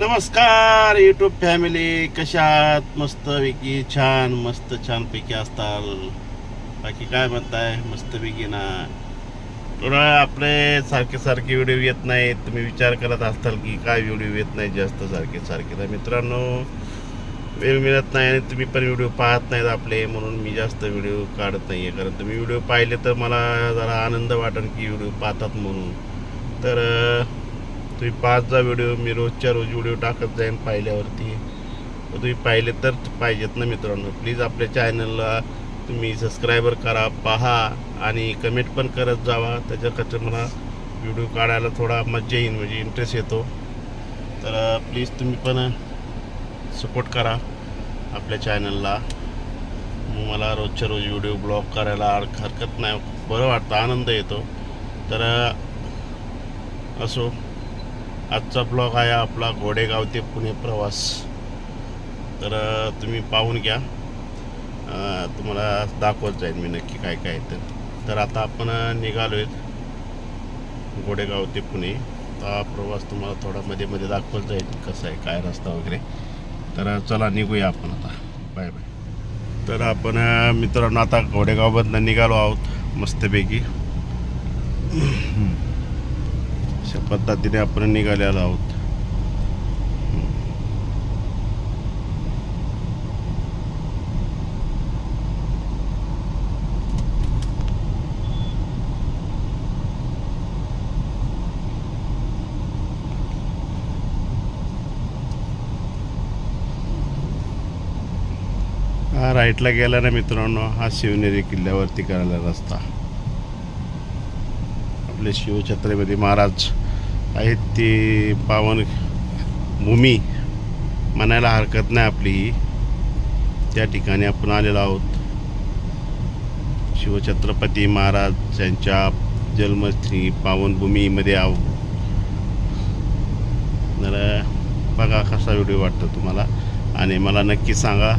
नमस्कार YouTube family कशा आहात? मस्तपैकी छान मस्त छानपैकी असताल. बाकी काय म्हणताय? मस्तपैकी ना. थोडं आपले सारखे सारखे व्हिडिओ येत नाहीत. तुम्ही विचार करत असताल की काय व्हिडिओ येत नाही जास्त सारखे सारखे. तर मित्रांनो वेळ मिळत नाही आणि तुम्ही पण व्हिडिओ पाहत नाहीत आपले म्हणून मी जास्त व्हिडिओ काढत नाही आहे कारण तुम्ही व्हिडिओ पाहिले तर मला जरा आनंद वाटेल की व्हिडिओ पाहतात म्हणून. तर तुम्ही पाचचा व्हिडिओ मी रोजच्या रोज व्हिडिओ टाकत जाईन पाहिल्यावरती. तुम्ही पाहिले तर पाहिजेत ना मित्रांनो. प्लीज आपल्या चॅनलला तुम्ही सबस्क्रायबर करा पहा आणि कमेंट पण करत जावा. त्याच्याकडचं मला व्हिडिओ काढायला थोडा मज्जा येईल म्हणजे इंटरेस्ट येतो. तर प्लीज तुम्ही पण सपोर्ट करा आपल्या चॅनलला मग मला रोजच्या रोज व्हिडिओ ब्लॉग करायला हरकत नाही. बरं वाटतं आनंद येतो. तर असो. आजचा ब्लॉग आहे आपला घोडेगाव ते पुणे प्रवास. तर तुम्ही पाहून घ्या. तुम्हाला दाखवत जाईल मी नक्की काय काय तर तर आता आपण निघालो आहेत घोडेगाव ते पुणे. तर हा प्रवास तुम्हाला थोडा मध्ये मध्ये दाखवत जाईल कसं आहे काय रस्ता वगैरे. तर चला निघूया आपण आता. Bye bye. तर आपण मित्रांनो आता घोडेगावमधनं निघालो आहोत मस्तपैकी. अशा पद्धतीने आपण निघालेलो आहोत. हा राईटला गेला ना मित्रांनो हा शिवनेरी किल्ल्यावरती करायला रस्ता. आपले शिवछत्रपती महाराज आहेत ती पावन भूमी म्हणायला हरकत नाही आपली. त्या ठिकाणी आपण आलेलो आहोत. शिवछत्रपती महाराज यांच्या जन्मस्थळी पावनभूमीमध्ये आहो. तर बघा कसा व्हिडिओ वाटतो तुम्हाला. आणि मला नक्की सांगा.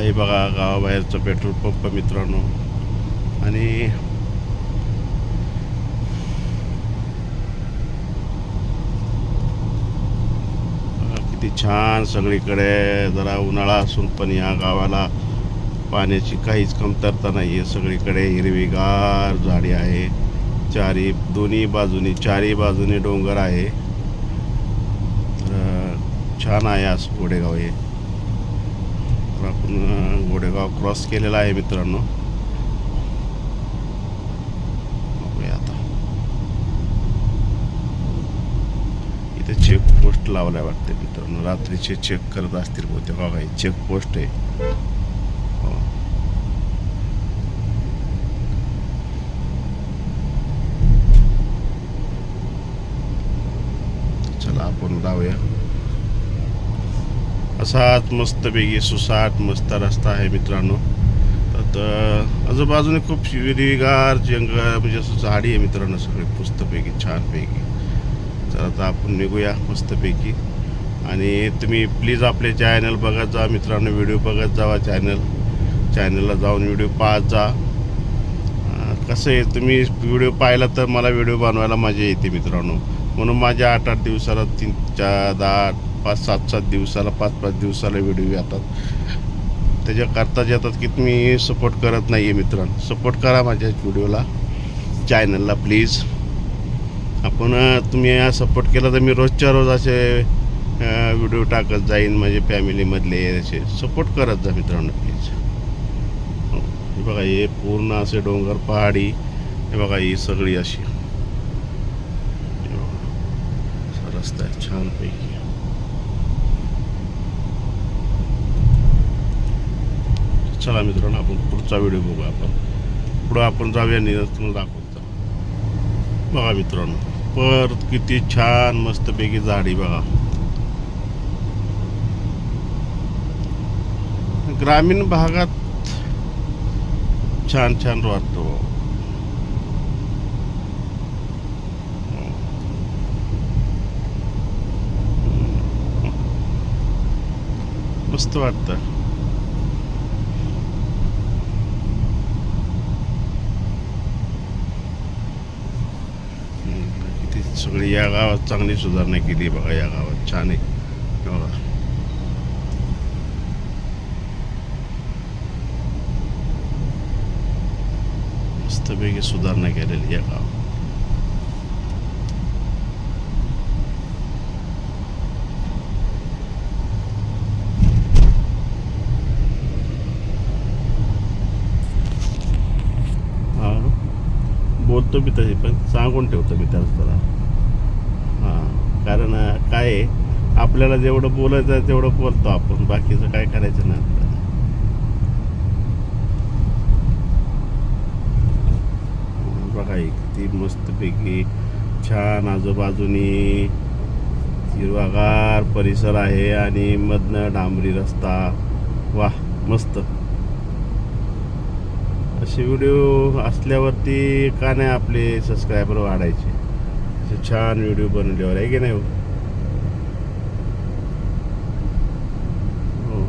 हे बघा गावाबाहेरचं पेट्रोल पंप मित्रांनो. आणि किती छान सगळीकडे जरा उन्हाळा असून पण या गावाला पाण्याची काहीच कमतरता नाही आहे सगळीकडे हिरवीगार झाडी आहे. चारी दोन्ही बाजूनी चारी बाजूनी डोंगर आहे. छान आहे आज गोडेगाव हे. आपण गोडेगाव क्रॉस केलेला आहे मित्रांनो. आता. इथे चेक पोस्ट लावलाय वाटते मित्रांनो. रात्रीचे चेक करत असतील बहुतेक. बघा हे चेक पोस्ट आहे. हो. चला आपण जाऊया. असाच मस्तपैकी सुसाट मस्त रस्ता आहे मित्रांनो. तर आजूबाजूने खूप हिरवीगार जंगल म्हणजे असं झाडी आहे मित्रांनो सगळे पुस्तपैकी छानपैकी तर आता आपण निघूया मस्तपैकी आणि तुम्ही प्लीज आपले चॅनल बघत जा मित्रांनो व्हिडिओ बघत जावा चॅनल चॅनलला जाऊन व्हिडिओ पाहत जा. कसं आहे तुम्ही व्हिडिओ पाहिला तर मला व्हिडिओ बनवायला मजा येते मित्रांनो. म्हणून माझ्या आठ आठ दिवसाला तीन चार दहा पाच सात सात दिवसाला पाच पाच दिवसाला व्हिडिओ येतात. त्याच्याकरता येतात की तुम्ही सपोर्ट करत नाही आहे मित्रांनो. सपोर्ट करा माझ्या व्हिडिओला चॅनलला प्लीज आपण तुम्ही सपोर्ट केला तर मी रोजच्या रोज असे व्हिडिओ टाकत जाईन माझे फॅमिलीमधले असे. सपोर्ट करत जा मित्रांनो प्लीज हो. हे. बघा हे पूर्ण असे डोंगर पहाडी. हे बघा ही सगळी अशी. रस्ता आहे छानपैकी. चला मित्रांनो आपण पुढचा व्हिडिओ बघू आपण. पुढं आपण जाऊया निरज तुम्हाला दाखवतो बघा मित्रांनो परत किती छान मस्तपैकी झाडी बघा. ग्रामीण भागात छान छान वाटतो मस्त वाटतं. सगळी या गावात चांगली सुधारणा केली बघा या गावात. छान आहे. बघा. मस्तपैकी सुधारणा केलेली या गावात. हा. बोलतो मी तशी पण सांगून ठेवतो मी त्याच त्याला कारण काय आहे आपल्याला जेवढं बोलायचं आहे तेवढं बोलतो आपण बाकीचं काय करायचं नाही बघा किती मस्तपैकी छान आजूबाजूनी हिरवागार परिसर आहे आणि मधनं डांबरी रस्ता. वा मस्त. असे व्हिडिओ असल्यावरती का नाही आपले सबस्क्रायबर वाढायचे? असे छान व्हिडिओ बनवल्यावर आहे की नाही हो? हो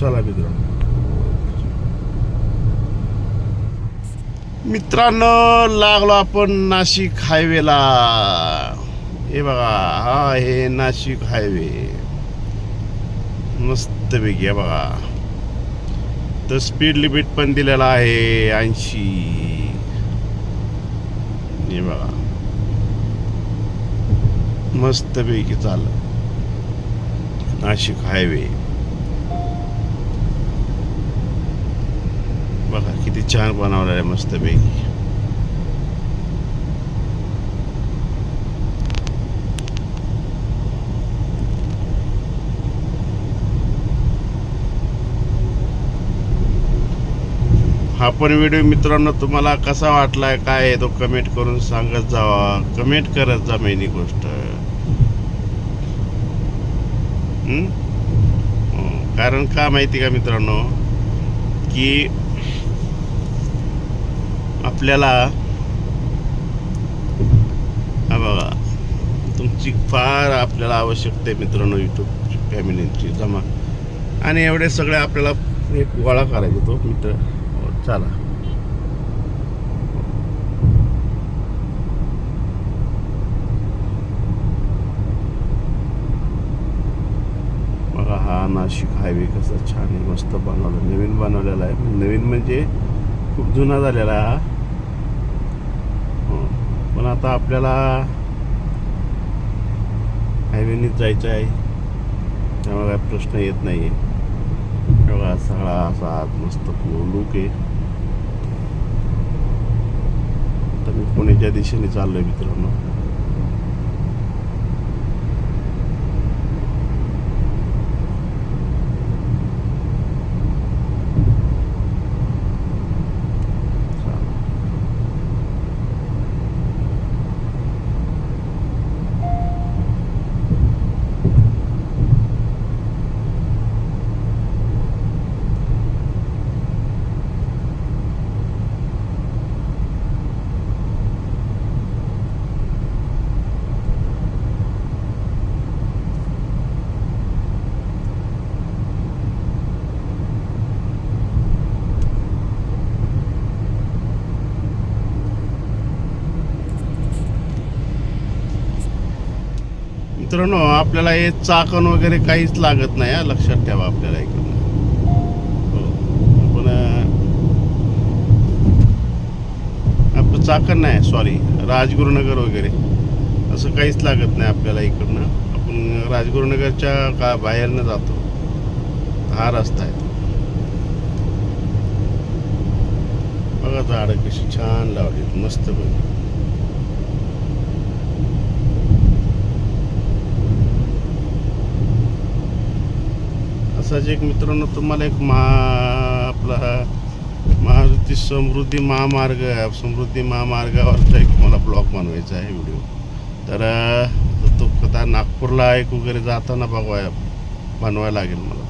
चला मित्रांनो मित्रांनो लागलो आपण नाशिक हायवेला. हे बघा हा आहे नाशिक हायवे. मस्त पैकी बघा. तर स्पीड लिमिट पण दिलेला आहे ऐंशी. हे बघा. मस्त पैकी चाल नाशिक हायवे बघा किती छान बनवलं आहे मस्तपैकी हा पण व्हिडिओ मित्रांनो तुम्हाला कसा वाटलाय काय आहे तो कमेंट करून सांगत जावा. कमेंट करत जा मेनी गोष्ट. हम्म? हो, कारण का माहिती का मित्रांनो? की आपल्याला बघा तुमची फार आपल्याला आवश्यकता आहे मित्रांनो यूट्यूब फॅमिलीची. जमा. आणि एवढे सगळे आपल्याला एक गोळा करायचे तो मित्र. हो, चला. बघा हा नाशिक हायवे कसा छान आहे मस्त बनवला नवीन बनवलेला आहे. नवीन म्हणजे खूप जुना झालेला आहे हा. पण आता आपल्याला हायवेनीच जायचं आहे. त्यामुळे काय प्रश्न येत नाही आहे बघा सगळा असा आत मस्त लूक आहे. तर मी पुण्याच्या दिशेने चाललोय मित्रांनो चालेल. मित्रांनो आपल्याला हे चाकण वगैरे काहीच लागत नाही हा लक्षात ठेवा आपल्याला इकडनं. हो. आपण आपलं चाकण नाही सॉरी राजगुरुनगर वगैरे. असं काहीच लागत नाही आपल्याला इकडनं. आपण राजगुरुनगरच्या का बाहेरनं जातो. हा रस्ता आहे. बघा झाडं कशी छान लावली मस्त बघ तसाच एक मित्रांनो तुम्हाला एक मा आपला मारुती समृद्धी महामार्ग समृद्धी महामार्गावरचा एक मला ब्लॉग बनवायचा आहे व्हिडिओ. तर तो कथा नागपूरला एक वगैरे जाताना बघवाय बनवायला लागेल मला.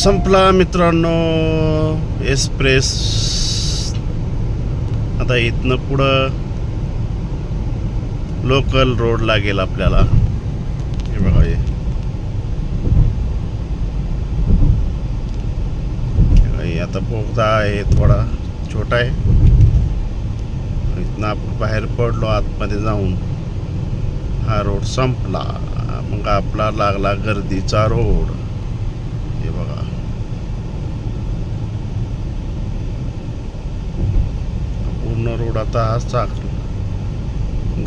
संपला मित्रांनो एक्सप्रेस आता इथनं पुढं लोकल रोड लागेल आपल्याला. हे बघा हे. आता बोगदा आहे थोडा छोटा आहे. इथनं आपण बाहेर पडलो आतमध्ये जाऊन. हा रोड संपला. मग आपला लागला गर्दीचा रोड हे बघा पूर्ण रोड आता आज चाकला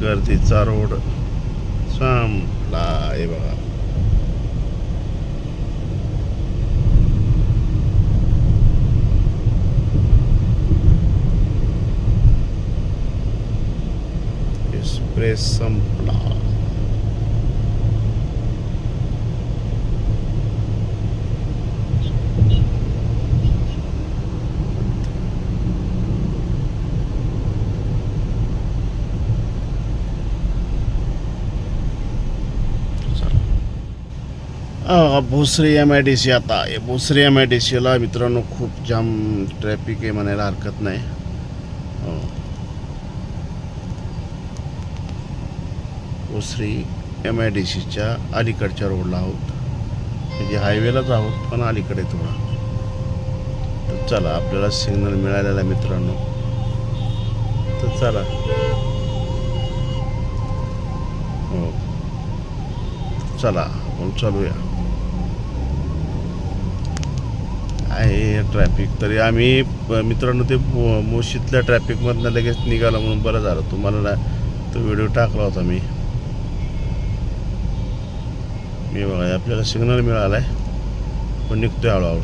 गर्दीचा रोड संपला. हे बघा. एक्सप्रेस संपला. Bhosari M I D C आता. भोसरी एम आय डी सीला मित्रांनो खूप जाम ट्रॅफिक आहे म्हणायला हरकत नाही. भोसरी एम आय डी सीच्या अलीकडच्या रोडला आहोत. म्हणजे हायवेलाच आहोत पण अलीकडे थोडा. तर चला आपल्याला सिग्नल मिळालेला आहे मित्रांनो. तर चला. हो. चला आपण चालूया. आहे ट्रॅफिक तरी आम्ही मित्रांनो ते मो- मोशीतल्या ट्रॅफिकमधनं लगेच निघालं म्हणून बरं झालं. तुम्हाला ना तो व्हिडिओ टाकला होता मी. मी बघा आपल्याला सिग्नल मिळाला आहे पण निघतोय हळूहळू.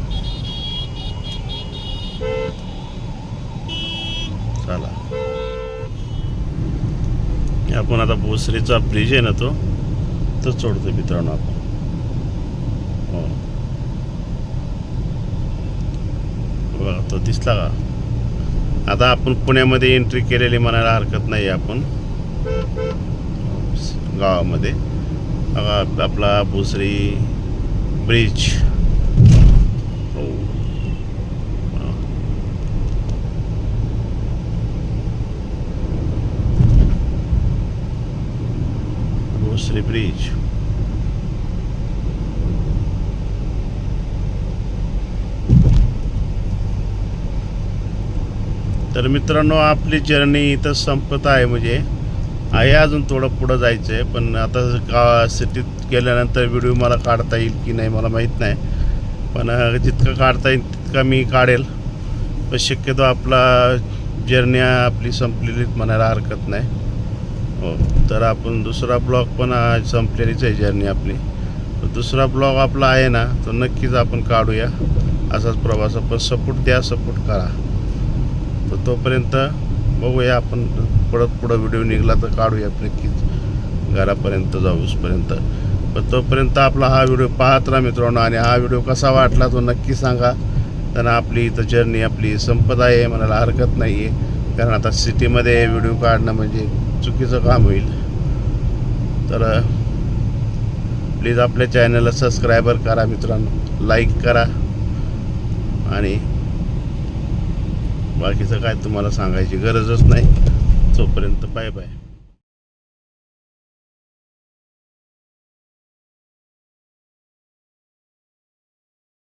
चला. आपण आता भोसरीचा ब्रिज आहे ना तो तो चढतो मित्रांनो आपण. हो. बघा तो दिसला का? आता आपण पुण्यामध्ये एंट्री केलेली म्हणायला हरकत नाही आपण. गावामध्ये. आपला भुसरी ब्रिज हो. भुसरी ब्रिज तर मित्रांनो आपली जर्नी इथं संपत आहे म्हणजे. आहे अजून थोडं पुढं जायचं आहे पण आता का सिटीत गेल्यानंतर व्हिडिओ मला काढता येईल की नाही मला माहीत नाही. पण जितकं काढता येईल तितकं मी काढेल. पण शक्यतो आपला जर्नी आपली संपलेलीच म्हणायला हरकत नाही. हो तर आपण दुसरा ब्लॉग पण संपलेलीच आहे जर्नी आपली. दुसरा ब्लॉग आपला आहे ना तो नक्कीच आपण काढूया. असाच प्रवास आपण सपोर्ट द्या सपोर्ट करा. तर तोपर्यंत बघूया आपण. परत पुढं व्हिडिओ निघाला तर काढूया नक्कीच. घरापर्यंत जाऊसपर्यंत पण तोपर्यंत आपला हा व्हिडिओ पाहत राहा मित्रांनो. आणि हा व्हिडिओ कसा वाटला तो नक्की सांगा. त्यांना आपली इथं जर्नी आपली संपत आहे म्हणायला हरकत नाही आहे कारण आता सिटीमध्ये व्हिडिओ काढणं म्हणजे चुकीचं काम होईल. तर प्लीज आपल्या चॅनलला सबस्क्रायबर करा मित्रांनो. लाईक करा. आणि बाकीचं काय तुम्हाला सांगायची गरजच नाही. तोपर्यंत बाय बाय.